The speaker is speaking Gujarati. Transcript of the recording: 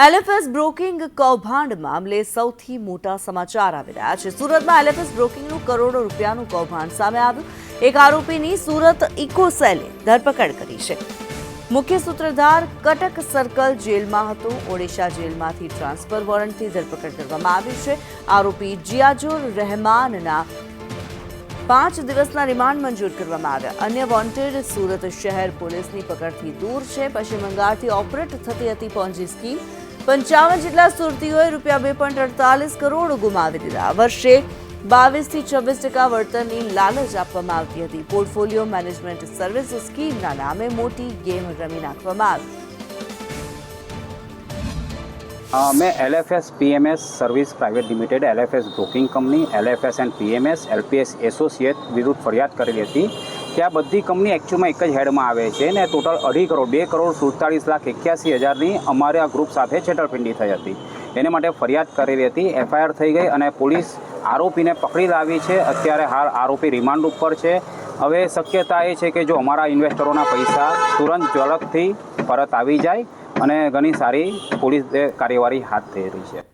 એલએફએસ બ્રોકિંગ કૌભાંડ મામલે સૌથી મોટા સમાચાર આવી રહ્યા છે. સુરતમાં એલએફએસ બ્રોકિંગનું કરોડો રૂપિયાનું કૌભાંડ સામે આવ્યું. એક આરોપીની સુરત ઇકોસેલે ધરપકડ કરી છે. મુખ્ય સૂત્રધાર કટક સર્કલ જેલમાં હતો. ઓડિશા જેલમાંથી ટ્રાન્સફર વોરંટથી ધરપકડ કરવામાં આવી છે. આરોપી જિયાજુર રહેમાનના પાંચ દિવસના રિમાન્ડ મંજૂર કરવામાં આવ્યા. અન્ય વોન્ટેડ સુરત શહેર પોલીસની પકડથી દૂર છે. પશ્ચિમ બંગાળથી ઓપરેટ થતી હતી પોન્જી સ્કીમ. પંચાવન જેટલા સુરતીઓએ રૂપિયા બે પોઈન્ટ અડતાલીસ કરોડ ગુમાવી દીધા. વર્ષે બાવીસથી છવ્વીસ ટકા વળતરની લાલચ આપવામાં આવતી હતી. પોર્ટફોલિયો મેનેજમેન્ટ સર્વિસ સ્કીમના નામે મોટી ગેમ રમી નાખવામાં આવી. અ, મેં LFS PMS service private limited LFS broking company LFS and PMS LPS associate વિરુદ્ધ ફરિયાદ કરેલી હતી. કે આ બધી કંપની એકચ્યુઅલમાં એક જ હેડમાં આવે છે ને ટોટલ અઢી કરોડ, બે કરોડ સુડતાળીસ લાખ એક્યાસી હજારની અમારા ગ્રુપ સાથે છેતરપિંડી થઈ હતી. એને માટે ફરિયાદ કરેલી હતી એફઆઈઆર થઈ ગઈ અને પોલીસ આરોપીને પકડી લાવી છે. અત્યારે હાલ આરોપી રિમાન્ડ ઉપર છે. હવે શક્યતા એ છે કે જો અમારા ઇન્વેસ્ટરોના પૈસા તુરંત ઝડપથી પરત આવી જાય અને ઘણી સારી પોલીસ કાર્યવાહી હાથ થઈ રહી છે.